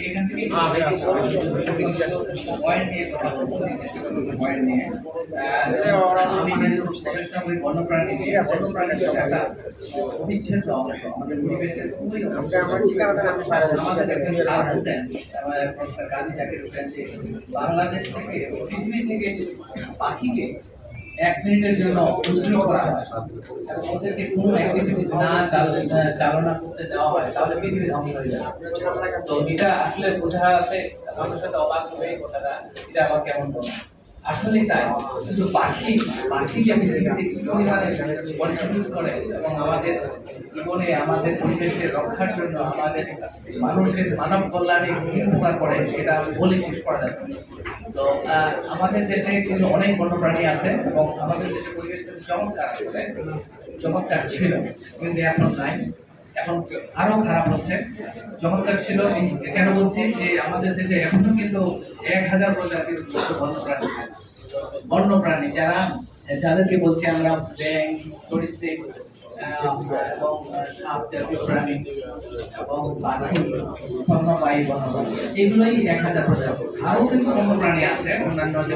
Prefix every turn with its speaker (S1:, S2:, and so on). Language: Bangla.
S1: এখান থেকে পয়েন্ট নিয়ে পয়েন্ট বন্যপ্রাণী নিয়ে বন্যপ্রাণী হচ্ছে একটা অবিচ্ছেদ্য অংশ আমাদের পরিবেশের খুবই আমাদের বাংলাদেশ থেকে পৃথিবী থেকে পাখিকে এক মিনিটের জন্য উৎসর্গ করা হয়। এবং ওদেরকে কোনো অ্যাক্টিভিটি না চালনা করতে দেওয়া হয়, তাহলে পৃথিবী ধ্বংস হয়ে যাবে। তো এটা আসলে বোঝাতে মানুষের সাথে অবাক হয়ে কথাটা, এটা আবার কেমন বলে আসলেই তাই। শুধু পাখি পাখি যে পৃথিবীতে কন্ট্রিবিউট করে এবং আমাদের জীবনে আমাদের পরিবেশকে রক্ষার জন্য আমাদের মানুষের মানব কল্যাণে কি উপকার করে সেটা বলে শেষ করা যাবে তো আমাদের দেশে কিন্তু অনেক বন্যপ্রাণী আছে এবং আমাদের দেশে পরিবেশ কিন্তু চমৎকার আসলে চমৎকার ছিল, কিন্তু এখন নাই। এখন আরও খারাপ হচ্ছে। চমৎকার ছিল কেন বলছি যে আমাদের দেশে এখনও কিন্তু এক হাজার প্রজাতির বন্যপ্রাণী বন্যপ্রাণী যারা, যাদেরকে বলছি আমরা ব্যাং সরীসৃপ এবং সাপ জাতীয় প্রাণী, এবং পাখি স্তন্যপায়ী বন্যপ্রাণী, এগুলোই এক হাজার প্রজাতি। আরও কিন্তু বন্যপ্রাণী আছে, অন্যান্য যে